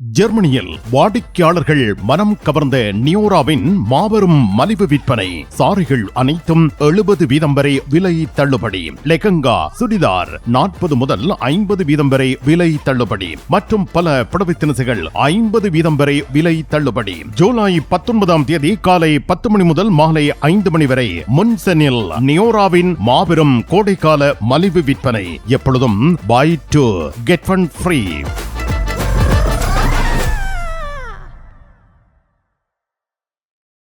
ஜெர்மனியில் வாடிக்கையாளர்கள் மனம் கவர்ந்த நியோராவின் மாபெரும் மலிவு விற்பனை. சாரிகள் அனைத்தும் எழுபது வீதம் வரை விலை தள்ளுபடி. லெகங்கா சுடிதார் நாற்பது முதல் ஐம்பது வீதம் வரை விலை தள்ளுபடி. மற்றும் பல புடவை தினசுகள் ஐம்பது வீதம் வரை விலை தள்ளுபடி. ஜூலை பத்தொன்பதாம் தேதி காலை பத்து மணி முதல் மாலை ஐந்து மணி வரை முன்செனில் நியோராவின் மாபெரும் கோடைக்கால மலிவு விற்பனை. எப்பொழுதும் buy two get one free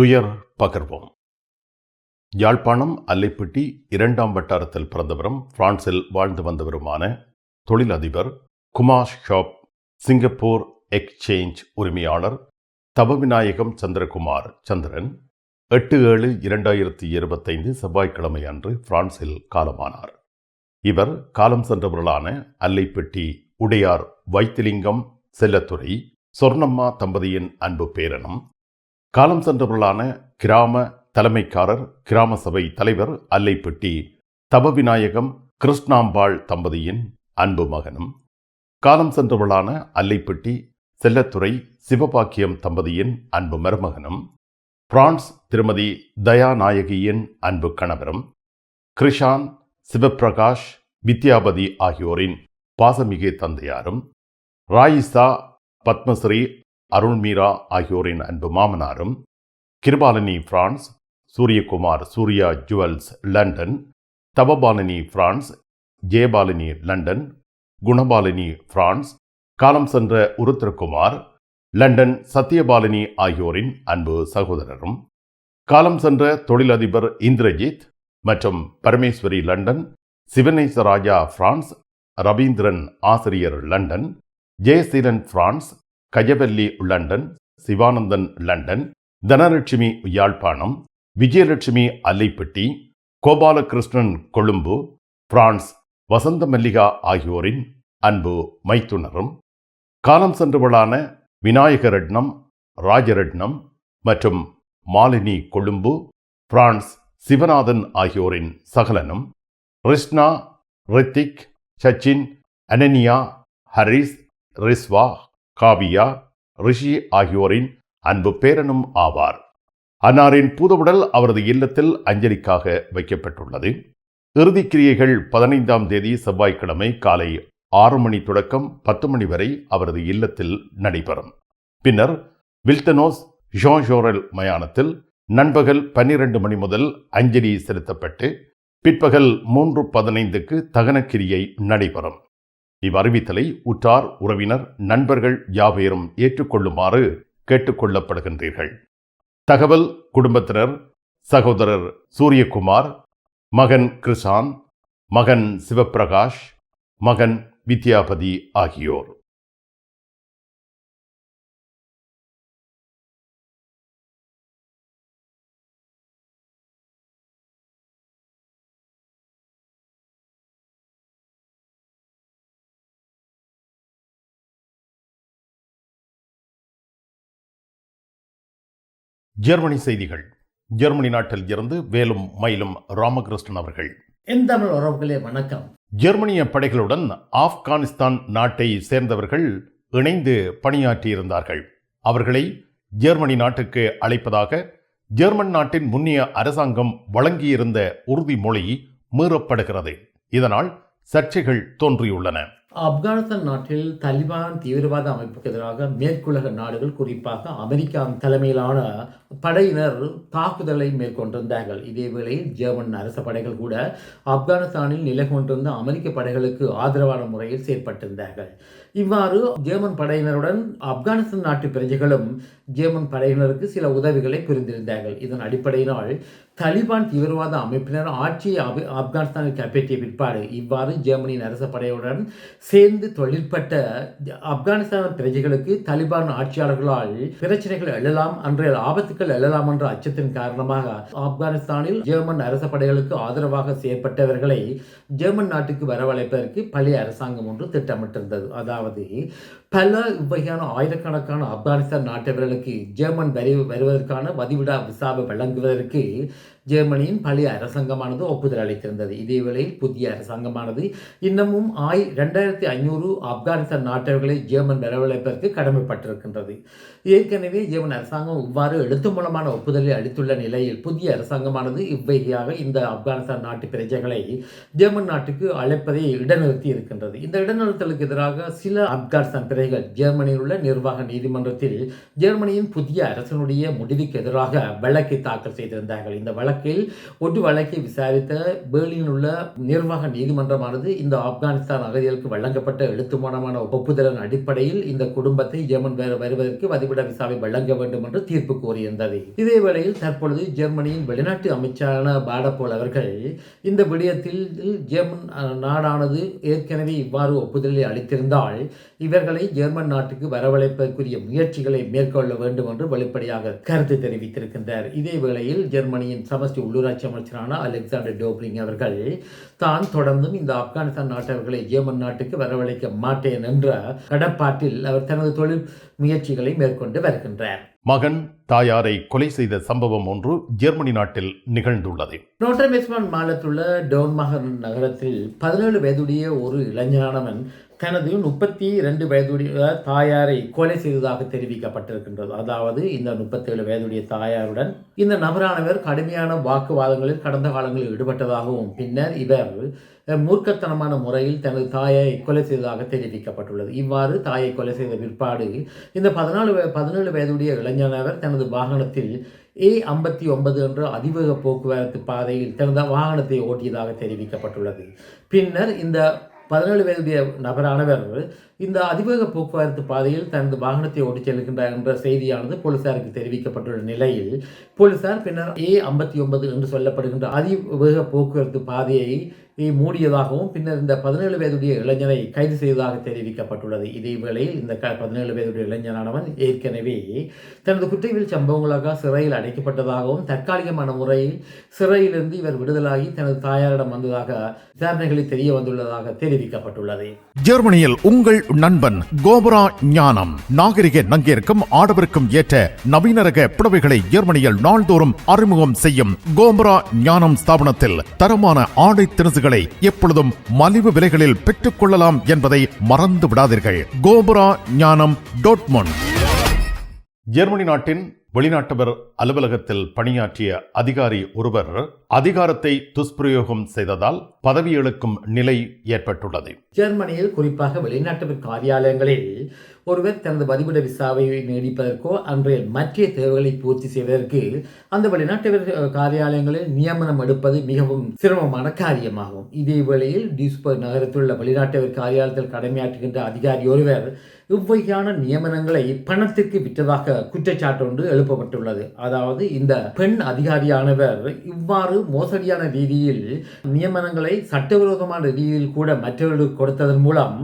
துயர் பகர்வம். யாழ்ப்பாணம் அல்லைப்பட்டி இரண்டாம் வட்டாரத்தில் பிறந்தவரும் பிரான்சில் வாழ்ந்து வந்தவருமான தொழிலதிபர் குமாஷ் ஷாப் சிங்கப்பூர் எக்ஸ்சேஞ்ச் உரிமையாளர் தவவிநாயகம் சந்திரகுமார் சந்திரன் எட்டு ஏழு இரண்டாயிரத்தி இருபத்தைந்து செவ்வாய்க்கிழமை அன்று பிரான்சில் காலமானார். இவர் காலம் சென்றவர்களான அல்லைப்பட்டி உடையார் வைத்திலிங்கம் செல்லத்துறை சொர்ணம்மா தம்பதியின் அன்பு பேரனும் காலம் சென்றவர்களான கிராம தலைமைக்காரர் கிராம சபை தலைவர் அல்லைப்பட்டி தபவிநாயகம் கிருஷ்ணாம்பாள் தம்பதியின் அன்பு மகனும் காலம் சென்றவர்களான அல்லைப்பட்டி செல்லத்துறை சிவபாக்கியம் தம்பதியின் அன்பு மருமகனும் பிரான்ஸ் திருமதி தயாநாயகியின் அன்பு கணவரும் கிருஷான் சிவபிரகாஷ் வித்யாபதி ஆகியோரின் பாசமிகு தந்தையாரும் ராயிசா பத்மஸ்ரீ அருள்மீரா ஆகியோரின் அன்பு மாமனாரும் Kirubalini France Suriyakumar Surya Jewels London Thavabalini France Jeyabalini London Gunabalini France காலம் சென்ற உருத்திரகுமார் லண்டன் சத்யபாலினி ஆகியோரின் அன்பு சகோதரரும் காலம் சென்ற தொழிலதிபர் இந்திரஜித் மற்றும் பரமேஸ்வரி லண்டன் சிவனேசராஜா பிரான்ஸ் ரவீந்திரன் ஆசிரியர் London Jeyaseelan France Kajavalli London Sivanandan London Thanalakshmi Jaffna Vijayalakshmi Allaipiddy Gopalakrishnan Colombo France Vasantha Mallika ஆகியோரின் அன்பு மைத்துனரும் காலம் சென்றவளான விநாயகரட்னம் ராஜரட்னம் மற்றும் மாலினி கொழும்பு பிரான்ஸ் சிவநாதன் ஆகியோரின் சகலனும் ரிஷ்னா ரித்திக் சச்சின் அனனியா ஹரிஸ் ரிஸ்வா காவியா ரிஷி ஆகியோரின் அன்பு பேரனும் ஆவார். அன்னாரின் பூதவுடல் அவரது இல்லத்தில் அஞ்சலிக்காக வைக்கப்பட்டுள்ளது. இறுதிக்கிரியைகள் பதினைந்தாம் தேதி செவ்வாய்க்கிழமை காலை ஆறு மணி தொடக்கம் பத்து மணி வரை அவரது இல்லத்தில் நடைபெறும். பின்னர் வில்தனோஸ் ஜோன்ஜோரல் மயானத்தில் நண்பகல் பன்னிரண்டு மணி முதல் அஞ்சலி செலுத்தப்பட்டு பிற்பகல் மூன்று பதினைந்துக்கு தகனக்கிரியை நடைபெறும். இவ்வறிவித்தலை உற்றார் உறவினர் நண்பர்கள் யாவேரும் ஏற்றுக்கொள்ளுமாறு கேட்டுக்கொள்ளப்படுகின்றீர்கள். தகவல் குடும்பத்தினர் சகோதரர் சூரியகுமார் மகன் கிருஷான் மகன் சிவப்பிரகாஷ் மகன் வித்யாபதி ஆகியோர். ஜெர்மனி செய்திகள். ஜெர்மனி நாட்டில் இருந்து வேலும் மயிலும் ராமகிருஷ்ணன் அவர்கள். என் தமிழ் உறவுகளே வணக்கம். ஜெர்மனிய படைகளுடன் ஆப்கானிஸ்தான் நாட்டை சேர்ந்தவர்கள் இணைந்து பணியாற்றியிருந்தார்கள். அவர்களை ஜெர்மனி நாட்டுக்கு அழைப்பதாக ஜெர்மன் நாட்டின் முன்னிய அரசாங்கம் வழங்கியிருந்த உறுதிமொழி மீறப்படுகிறது. இதனால் சர்ச்சைகள் தோன்றியுள்ளன. ஆப்கானிஸ்தான் நாட்டில் தலிபான் தீவிரவாத அமைப்புக்கு எதிராக மேற்குலக நாடுகள் குறிப்பாக அமெரிக்கா தலைமையிலான படையினர் தாக்குதலை மேற்கொண்டிருந்தார்கள். இதேவேளை ஜெர்மன் அரச படைகள் கூட ஆப்கானிஸ்தானில் நிலை கொண்டிருந்த அமெரிக்க படைகளுக்கு ஆதரவான முறையில் செயற்பட்டிருந்தார்கள். இவ்வாறு ஜெர்மன் படையினருடன் ஆப்கானிஸ்தான் நாட்டு பிரஜைகளும் ஜெர்மன் படையினருக்கு சில உதவிகளை புரிந்திருந்தார்கள். இதன் அடிப்படையினால் தலிபான் தீவிரவாத அமைப்பினர் ஆட்சியை ஆப்- ஆப்கானிஸ்தானில் கைப்பற்றிய பிற்பாடு இவ்வாறு ஜெர்மனியின் அரச படையுடன் சேர்ந்து தொழிற்பட்ட ஆப்கானிஸ்தான் பிரஜைகளுக்கு தலிபான் ஆட்சியாளர்களால் பிரச்சனைகள் எழலாம் அன்றைய ஆபத்துக்கள் எழலாம் என்ற அச்சத்தின் காரணமாக ஆப்கானிஸ்தானில் ஜெர்மன் அரச படைகளுக்கு ஆதரவாக செயற்பட்டவர்களை ஜெர்மன் நாட்டுக்கு வரவழைப்பதற்கு பழைய அரசாங்கம் ஒன்று திட்டமிட்டிருந்தது. அதாவது அதாவது பல இவ்வகையான ஆயிரக்கணக்கான ஆப்கானிஸ்தான் நாட்டவர்களுக்கு ஜெர்மன் வரி வருவதற்கான வதிவிடா விசாவை வழங்குவதற்கு ஜெர்மனியின் பழைய அரசாங்கமானது ஒப்புதல் அளித்திருந்தது. இதேவேளையில் புதிய அரசாங்கமானது இன்னமும் ஆய் ரெண்டாயிரத்தி ஐநூறு ஆப்கானிஸ்தான் நாட்டவர்களை ஜெர்மன் வரவழைப்பதற்கு கடமைப்பட்டிருக்கின்றது. ஏற்கனவே ஜெர்மன் அரசாங்கம் இவ்வாறு எழுத்து மூலமான ஒப்புதலை அளித்துள்ள நிலையில் புதிய அரசாங்கமானது இவ்வகையாக இந்த ஆப்கானிஸ்தான் நாட்டு பிரஜைகளை ஜெர்மன் நாட்டுக்கு அழைப்பதை இடநிறுத்தி இருக்கின்றது இந்த இடநிறுத்தலுக்கு எதிராக சில ஆப்கானிஸ்தான் பிரஜைகள் ஜெர்மனியில் உள்ள நிர்வாக நீதிமன்றத்தில் ஜெர்மனியின் புதிய அரசனுடைய முடிவுக்கு எதிராக வழக்கை தாக்கல் செய்திருந்தார்கள். இந்த வழக்கில் ஒரு வழக்கை விசாரித்த பேர்லினில் உள்ள நிர்வாக நீதிமன்றமானது இந்த ஆப்கானிஸ்தான் அகதிகளுக்கு வழங்கப்பட்ட எழுத்து மூலமான ஒப்புதலின் அடிப்படையில் இந்த குடும்பத்தை ஜெர்மன் வருவதற்கு வதிவிட விசாவை வழங்க வேண்டும் என்று தீர்ப்பு கூறியிருந்தது இதேவேளையில் தற்பொழுது ஜெர்மனியின் வெளிநாட்டு அமைச்சரான பாடபோல் அவர்கள் இந்த விடயத்தில் ஜெர்மன் நாடானது ஏற்கனவே இவ்வாறு ஒப்புதலை அளித்திருந்தால் இவர்களை ஜெர்மன் நாட்டுக்கு வரவழைப்பதற்குரிய முயற்சிகளை மேற்கொள்ள வேண்டும் என்று வெளிப்படையாக கருத்து தெரிவித்திருக்கின்றார். இதே வேளையில் ஜெர்மனியின் சமஷ்டி உள்ளூராட்சி அமைச்சரான அலெக்சாண்டர் டோப்லிங் அவர்கள் தான் தொடர்ந்தும் இந்த ஆப்கானிஸ்தான் நாட்டவர்களை ஜெர்மன் நாட்டுக்கு வரவழைக்க மாட்டேன் என்ற கடப்பாட்டில் அவர் தனது தொழில் முயற்சிகளை மேற்கொண்டு வருகின்றார். மகன் தாயாரை கொலை செய்த சம்பவம் ஒன்று ஜெர்மனி நாட்டில் நிகழ்ந்துள்ளது. நோட்டர்மெஸ்மான் மாநிலத்துள்ள டோன்மகன் நகரத்தில் பதினேழு வயதுடைய ஒரு இளைஞனானவன் தனது முப்பத்தி ரெண்டு வயதுடைய தாயாரை கொலை செய்ததாக தெரிவிக்கப்பட்டிருக்கின்றது. அதாவது இந்த முப்பத்தேழு வயதுடைய தாயாருடன் இந்த நபரானவர் கடுமையான வாக்குவாதங்களில் கடந்த காலங்களில் ஈடுபட்டதாகவும் பின்னர் இவர் மூர்க்கத்தனமான முறையில் தனது தாயை கொலை செய்ததாக தெரிவிக்கப்பட்டுள்ளது. இவ்வாறு தாயை கொலை செய்த பிற்பாடு இந்த பதினாலு பதினேழு வயதுடைய இளைஞனவர் தனது வாகனத்தில் ஏ ஐம்பத்தி ஒன்பது என்ற அதிவேக போக்குவரத்து பாதையில் தனது வாகனத்தை ஓட்டியதாக தெரிவிக்கப்பட்டுள்ளது. பின்னர் இந்த பதினேழு வயதுடைய நபரானவர் இந்த அதிவேக போக்குவரத்து பாதையில் தனது வாகனத்தை ஓட்டிச் செல்கின்றார் என்ற செய்தியானது போலீசாருக்கு தெரிவிக்கப்பட்டுள்ள நிலையில் போலீசார் பின்னர் ஏ ஐம்பத்தி ஒன்பது என்று சொல்லப்படுகின்ற அதிவேக போக்குவரத்து பாதையை மூடியதாகவும் பின்னர் இந்த பதினேழு வயதுடைய இளைஞனை கைது செய்ததாக தெரிவிக்கப்பட்டுள்ளது. இதேவேளையில் இந்த க பதினேழு வயதுடைய இளைஞனானவன் ஏற்கனவே தனது குற்றவியல் சம்பவங்களாக சிறையில் அடைக்கப்பட்டதாகவும் தற்காலிகமான முறையில் சிறையிலிருந்து இவர் விடுதலாகி தனது தாயாரிடம் வந்ததாக விசாரணைகளில் தெரிய வந்துள்ளதாக தெரிவிக்கப்பட்டுள்ளது. ஜெர்மனியில் உங்கள் நண்பன் கோபரா ஞானம். நாகரிக நங்கிற்கும் ஆடவருக்கும் ஏற்ற நவீன ரக புடவைகளை ஜெர்மனியில் நாள்தோறும் அறிமுகம் செய்யும் கோபரா ஞானம் ஸ்தாபனத்தில் தரமான ஆடை திணுசுகளை எப்பொழுதும் மலிவு விலைகளில் பெற்றுக் கொள்ளலாம் என்பதை மறந்து விடாதீர்கள் கோபரா ஞானம் டோட்மொன் ஜெர்மனி நாட்டின் வெளிநாட்டவர் அலுவலகத்தில் பணியாற்றிய அதிகாரி ஒருவர் அதிகாரத்தை துஷ்பிரயோகம் செய்ததால் பதவி இழக்கும் நிலை ஏற்பட்டுள்ளது. ஜெர்மனியில் குறிப்பாக வெளிநாட்டவர் காரியாலயங்களில் ஒருவர் தனது பதிவிட விசாவை நீடிப்பதற்கோ அன்றைய மற்ற தேவைகளை பூர்த்தி செய்வதற்கு அந்த வெளிநாட்டவர் காரியாலயங்களில் நியமனம் எடுப்பது மிகவும் சிரமமான காரியமாகும். இதே வேளையில் டியூஸ்பர் நகரத்தில் உள்ள வெளிநாட்டவர் காரியாலயத்தில் கடமையாற்றுகின்ற அதிகாரி ஒருவர் இவ்வகையான நியமனங்களை பணத்திற்கு விற்றதாக குற்றச்சாட்டு ஒன்று எழுப்பப்பட்டுள்ளது. அதாவது இந்த பெண் அதிகாரியானவர் இவ்வாறு மோசடியான ரீதியில் நியமனங்களை சட்டவிரோதமான ரீதியில் கூட மற்றவர்களுக்கு கொடுத்ததன் மூலம்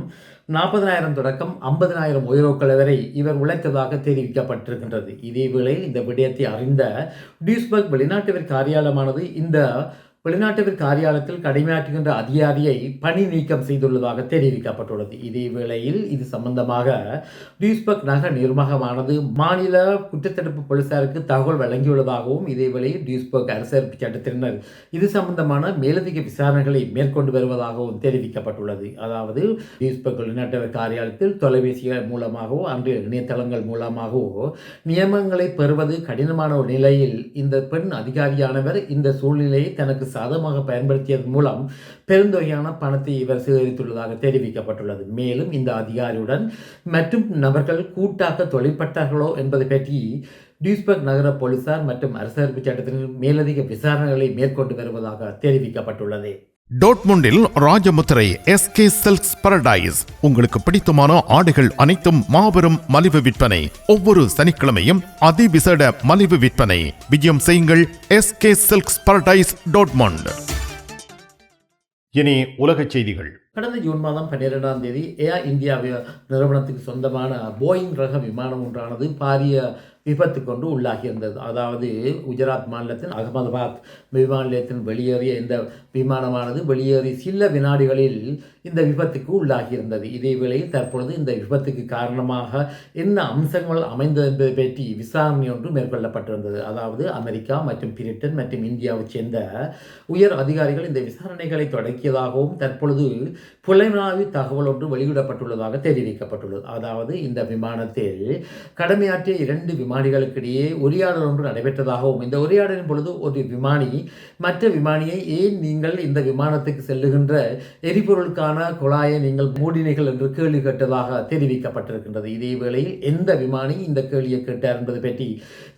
நாற்பதனாயிரம் தொடக்கம் ஐம்பதனாயிரம் உயரோக்கள் வரை இவர் உழைத்ததாக தெரிவிக்கப்பட்டிருக்கின்றது. இதேவேளை இந்த விடயத்தை அறிந்த டியூஸ்பர்க் வெளிநாட்டவர் காரியாலயமானது இந்த வெளிநாட்டவர் காரியாலயத்தில் கடமையாற்றுகின்ற அதிகாரியை பணி நீக்கம் செய்துள்ளதாக தெரிவிக்கப்பட்டுள்ளது. இதே வேளையில் இது சம்பந்தமாக டியூஸ்பக் நகர நிர்வாகமானது மாநில குற்றத்தடுப்பு போலீசாருக்கு தகவல் வழங்கியுள்ளதாகவும் இதே வேளையில் டியூஸ்பர்க் அரசமைப்பு சட்டத்தினர் இது சம்பந்தமான மேலதிக விசாரணைகளை மேற்கொண்டு வருவதாகவும் தெரிவிக்கப்பட்டுள்ளது. அதாவது டியூஸ்பக் வெளிநாட்டவர் காரியாலயத்தில் தொலைபேசிகள் மூலமாகவோ அன்றைய இணையதளங்கள் மூலமாகவோ நியமனங்களை பெறுவது கடினமான ஒரு நிலையில் இந்த பெண் அதிகாரியானவர் இந்த சூழ்நிலையை தனக்கு சாதகமாக பயன்படுத்தியதன் மூலம் பெருந்தொகையான பணத்தை இவர் சேகரித்துள்ளதாக தெரிவிக்கப்பட்டுள்ளது. மேலும் இந்த அதிகாரியுடன் மற்றும் நபர்கள் கூட்டாக தொழிற்பட்டார்களோ என்பதை பற்றி டியூஸ்பர்க் நகர போலீசார் மற்றும் அரசமைப்பு சட்டத்தினர் மேலதிக விசாரணைகளை மேற்கொண்டு வருவதாக தெரிவிக்கப்பட்டுள்ளது. டோட்முண்டில் ராஜமுத்திரை எஸ்கே சில்க்ஸ் பரடைஸ் உங்களுக்கு பிடித்தமான ஆடைகள் அனைத்தும் மாபெரும் மலிவு விற்பனை. ஒவ்வொரு சனிக்கிழமையும் அதிவிசேட மலிவு விற்பனை. விஜயம் செய்யுங்கள் எஸ்கே சில்க்ஸ் பரடைஸ் டோட்மண்ட். இனி உலகச் செய்திகள். கடந்த ஜூன் மாதம் பன்னிரெண்டாம் தேதி ஏர் இந்தியா நிறுவனத்துக்கு சொந்தமான போயிங் ரக விமானம் ஒன்றானது பாரிய விபத்து கொண்டு உள்ளாகியிருந்தது. அதாவது குஜராத் மாநிலத்தின் அகமதாபாத் விமான நிலையத்தின் வெளியேறிய இந்த விமானமானது வெளியேறி சில வினாடிகளில் இந்த விபத்துக்கு உள்ளாகியிருந்தது. இதே வேளையில் தற்பொழுது இந்த விபத்துக்கு காரணமாக என்ன அம்சங்கள் அமைந்தது என்பதை பற்றி விசாரணை ஒன்று மேற்கொள்ளப்பட்டிருந்தது. அதாவது அமெரிக்கா மற்றும் பிரிட்டன் மற்றும் இந்தியாவைச் சேர்ந்த உயர் அதிகாரிகள் இந்த விசாரணைகளை தொடக்கியதாகவும் தற்பொழுது புலனாய்வு தகவல் ஒன்று வெளியிடப்பட்டுள்ளதாக தெரிவிக்கப்பட்டுள்ளது. அதாவது இந்த விமானத்தில் கடமையாற்றிய இரண்டு விமானிகளுக்கிடையே உரையாடல் ஒன்று நடைபெற்றதாகவும் இந்த உரையாடலின் பொழுது ஒரு விமானி மற்ற விமானியை ஏன் நீங்கள் இந்த விமானத்துக்கு செல்லுகின்ற எரிபொருளுக்கான குழாயை நீங்கள் மூடினீர்கள்? என்று கேள்வி கேட்டதாக தெரிவிக்கப்பட்டிருக்கின்றது. இதே வேளையில் எந்த விமானி இந்த கேள்வியை கேட்டார் என்பது பற்றி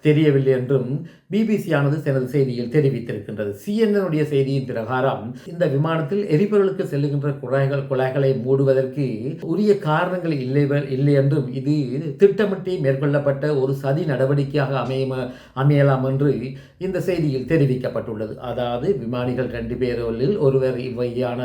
தெரியவில்லை என்றும் பிபிசியானது தனது செய்தியில் தெரிவித்திருக்கின்றது. சிஎன்எனுடைய செய்தியின் பிரகாரம் இந்த விமானத்தில் எரிபொருளுக்கு செல்லுகின்ற குழாய்கள் குழாய்களை மூடுவதற்கு உரிய காரணங்கள் இல்லை இல்லை என்றும் இது திட்டமிட்டே மேற்கொள்ளப்பட்ட ஒரு சதி நடவடிக்கையாக அமைய அமையலாம் என்று இந்த செய்தியில் தெரிவிக்கப்பட்டுள்ளது. அதாவது விமானிகள் ரெண்டு பேரில் ஒருவர் இவ்வகையான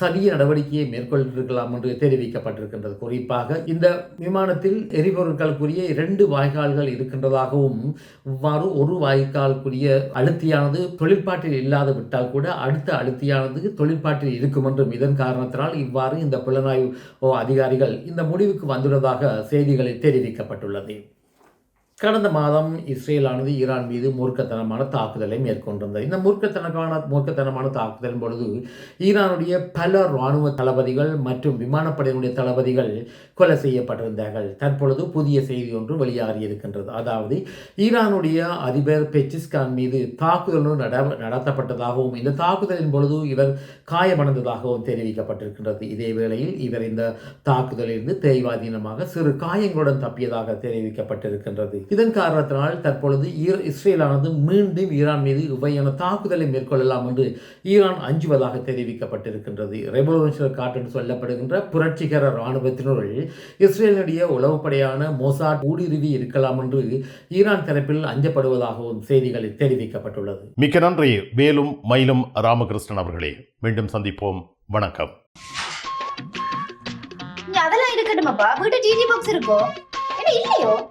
சதிய நடவடிக்கையை மேற்கொண்டிருக்கலாம் என்று தெரிவிக்கப்பட்டிருக்கின்றது. குறிப்பாக இந்த விமானத்தில் எரிபொருட்களுக்குரிய இரண்டு வாய்க்கால்கள் இருக்கின்றதாகவும் இவ்வாறு ஒரு வாய்க்காலுக்குரிய அழுத்தியானது தொழிற்பாட்டில் இல்லாது விட்டால் கூட அடுத்த அழுத்தியானது தொழிற்பாட்டில் இருக்கும் என்றும் இதன் காரணத்தினால் இவ்வாறு இந்த புலனாய்வு அதிகாரிகள் இந்த முடிவுக்கு வந்துள்ளதாக செய்திகளில் தெரிவிக்கப்பட்டுள்ளது. கடந்த மாதம் இஸ்ரேலானது ஈரான் மீது மூர்க்கத்தனமான தாக்குதலை மேற்கொண்டிருந்தது. இந்த மூர்க்கத்தனமான மூர்க்கத்தனமான தாக்குதலின் பொழுது ஈரானுடைய பல இராணுவ தளபதிகள் மற்றும் விமானப்படையினுடைய தளபதிகள் கொலை செய்யப்பட்டிருந்தார்கள். தற்பொழுது புதிய செய்தி ஒன்று வெளியாகி இருக்கின்றது. அதாவது ஈரானுடைய அதிபர் பெச்சிஸ்கான் மீது தாக்குதலும் நட நடத்தப்பட்டதாகவும் இந்த தாக்குதலின் பொழுது இவர் காயமடைந்ததாகவும் தெரிவிக்கப்பட்டிருக்கின்றது. இதே வேளையில் இவர் இந்த தாக்குதலிலிருந்து தேய்வாதீனமாக சிறு காயங்களுடன் தப்பியதாக தெரிவிக்கப்பட்டிருக்கின்றது. இதன் காரணத்தினால் தற்பொழுது ஈர- இஸ்ரேலானது மீண்டும் ஈரான் மீது இவ்வையான தாக்குதலை மேற்கொள்ளலாம் என்று ஈரான் அஞ்சுவதாக தெரிவிக்கப்பட்டிருக்கின்றது. ரெவல்யூஷனல் காட் என்று சொல்லப்படுகின்ற புரட்சிகர இராணுவத்தினருள் இஸ்ரேலுடைய உளவுப்படையான மொசாட் ஊடுருவி இருக்கலாம் என்று ஈரான் தரப்பில் அஞ்சப்படுவதாகவும் செய்திகளில் தெரிவிக்கப்பட்டுள்ளது. மிக்க நன்றி. வேலும் மயிலும் ராமகிருஷ்ணன் அவர்களே. மீண்டும் சந்திப்போம். வணக்கம். அதெல்லாம் இருக்கட்டுமாப்பா வீட்டு டிடி பாக்ஸ் இருக்கோ? என்ன இல்லையோ?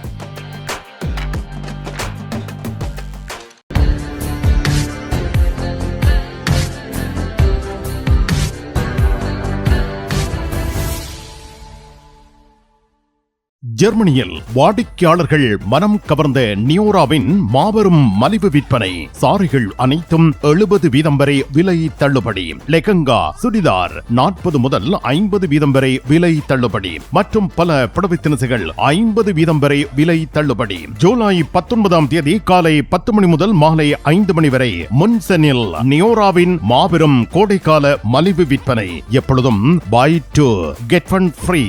ஜெர்மனியில் வாடிக்கையாளர்கள் மனம் கவர்ந்த நியோராவின் மாபெரும் மலிவு விற்பனை. சாரிகள் அனைத்தும் எழுபது வீதம் வரை விலை தள்ளுபடி. லெகங்கா சுடிதார் நாற்பது முதல் ஐம்பது வீதம் வரை விலை தள்ளுபடி. மற்றும் பல புடவை தினசுகள் ஐம்பது வீதம் வரை விலை தள்ளுபடி. ஜூலை பத்தொன்பதாம் தேதி காலை பத்து மணி முதல் மாலை ஐந்து மணி வரை முன்செனில் நியோராவின் மாபெரும் கோடைக்கால மலிவு விற்பனை. எப்பொழுதும் buy two get one free